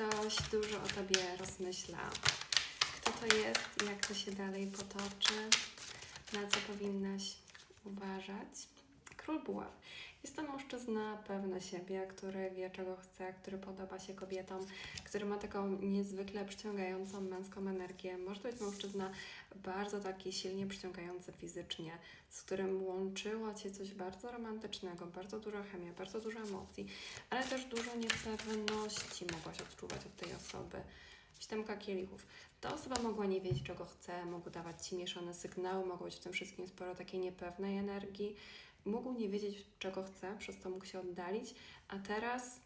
ktoś dużo o tobie rozmyśla. Kto to jest, jak to się dalej potoczy, na co powinnaś uważać. Król Buław. Jest to mężczyzna pewny siebie, który wie czego chce, który podoba się kobietom, który ma taką niezwykle przyciągającą męską energię. Może to być mężczyzna bardzo taki silnie przyciągający fizycznie, z którym łączyło Cię coś bardzo romantycznego, bardzo dużo chemii, bardzo dużo emocji, ale też dużo niepewności mogłaś odczuwać od tej osoby. Siódemka kielichów. Ta osoba mogła nie wiedzieć, czego chce, mogła dawać Ci mieszane sygnały, mogło być w tym wszystkim sporo takiej niepewnej energii. Mógł nie wiedzieć, czego chce, przez to mógł się oddalić, a teraz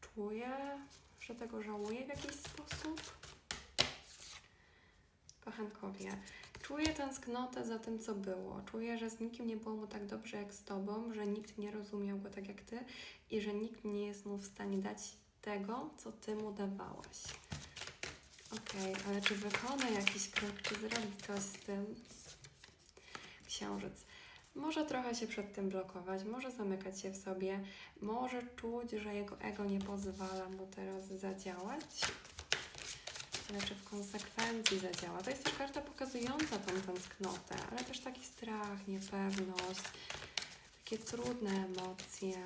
czuje, że tego żałuje w jakiś sposób. Kochankowie, czuję tęsknotę za tym, co było. Czuję, że z nikim nie było mu tak dobrze jak z Tobą, że nikt nie rozumiał go tak jak Ty i że nikt nie jest mu w stanie dać tego, co Ty mu dawałaś. Okej, ale czy wykona jakiś krok, czy zrobi coś z tym? Księżyc. Może trochę się przed tym blokować, może zamykać się w sobie, może czuć, że jego ego nie pozwala mu teraz zadziałać, ale czy w konsekwencji zadziała. To jest też karta pokazująca tą tęsknotę, ale też taki strach, niepewność, takie trudne emocje.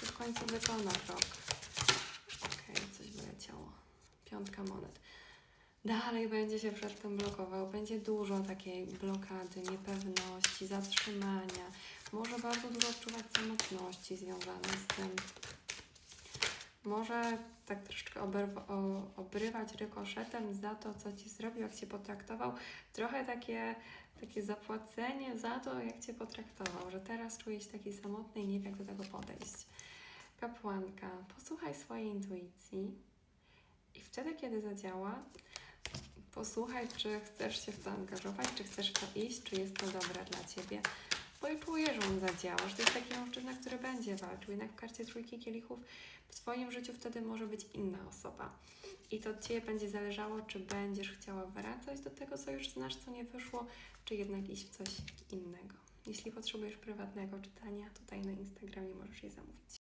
Czy w końcu wykona krok? Okej, coś wyleciało. Piątka monet. Dalej będzie się przed tym blokował. Będzie dużo takiej blokady, niepewności, zatrzymania. Może bardzo dużo odczuwać samotności związane z tym. Może tak troszeczkę obrywać rykoszetem za to, co ci zrobił, jak cię potraktował. Trochę takie, takie zapłacenie za to, jak cię potraktował, że teraz czuje się taki samotny i nie wie, jak do tego podejść. Kapłanka, posłuchaj swojej intuicji i wtedy, kiedy zadziała, posłuchaj, czy chcesz się w to angażować, czy chcesz w to iść, czy jest to dobre dla ciebie. Bo ja czuję, że on zadziała, że to jest taki mężczyzna, który będzie walczył. Jednak w karcie trójki kielichów w Twoim życiu wtedy może być inna osoba. I to od Ciebie będzie zależało, czy będziesz chciała wracać do tego, co już znasz, co nie wyszło, czy jednak iść w coś innego. Jeśli potrzebujesz prywatnego czytania, tutaj na Instagramie możesz je zamówić.